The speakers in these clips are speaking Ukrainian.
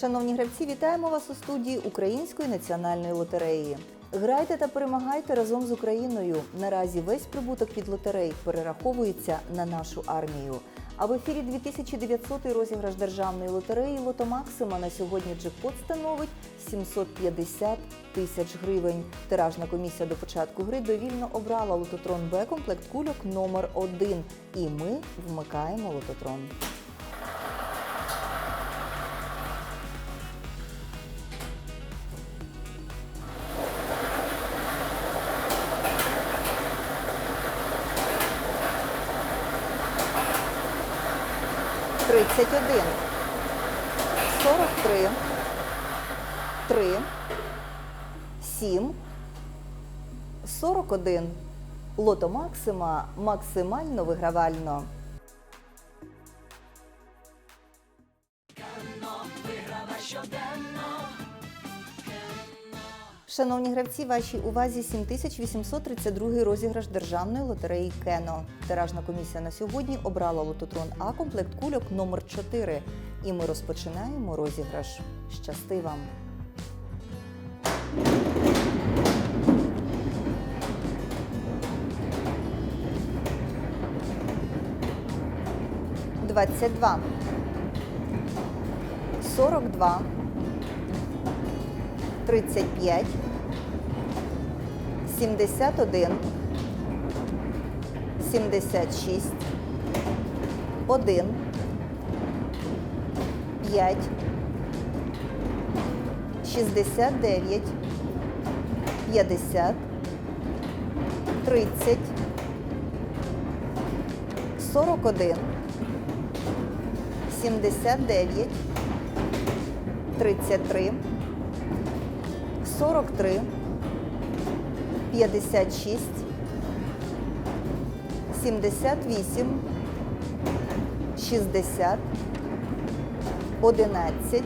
Шановні гравці, вітаємо вас у студії Української національної лотереї. Грайте та перемагайте разом з Україною. Наразі весь прибуток від лотерей перераховується на нашу армію. А в ефірі 2900 розіграш державної лотереї Лото Максима на сьогодні джекпот становить 750 тисяч гривень. Тиражна комісія до початку гри довільно обрала лототрон Б комплект кульок номер 1 І ми вмикаємо лототрон. Тридцять один, сорок три, три, сім, сорок один. Лото Максима максимально вигравально. Шановні гравці, вашій увазі 7832 розіграш державної лотереї Кено. Тиражна комісія на сьогодні обрала лототрон А комплект кульок номер 4 І ми розпочинаємо розіграш. Щасти вам! Двадцять два. Сорок два. Тридцять п'ять. 71, 76, 1, 5, 69, 50, 30, 41, 79, 33, 43, 56, 78, 60, 11,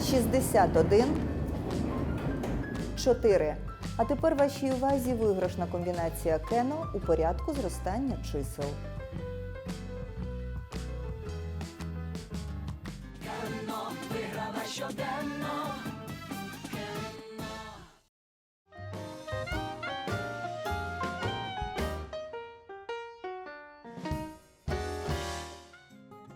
61, 4. А тепер вашій увазі виграшна комбінація Кено у порядку зростання чисел.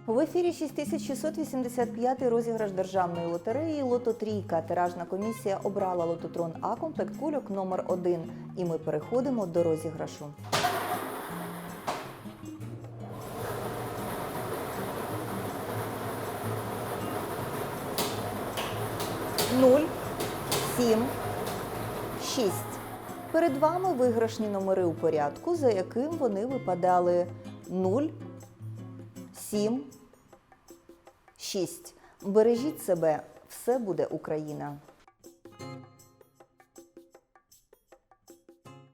В ефірі 6685 розіграш державної лотереї Лото Трійка. Тиражна комісія обрала лототрон А комплект кульок номер 1 І ми переходимо до розіграшу. Нуль, сім, шість. Перед вами виграшні номери у порядку, за яким вони випадали 0, 7, 6. Бережіть себе, все буде Україна.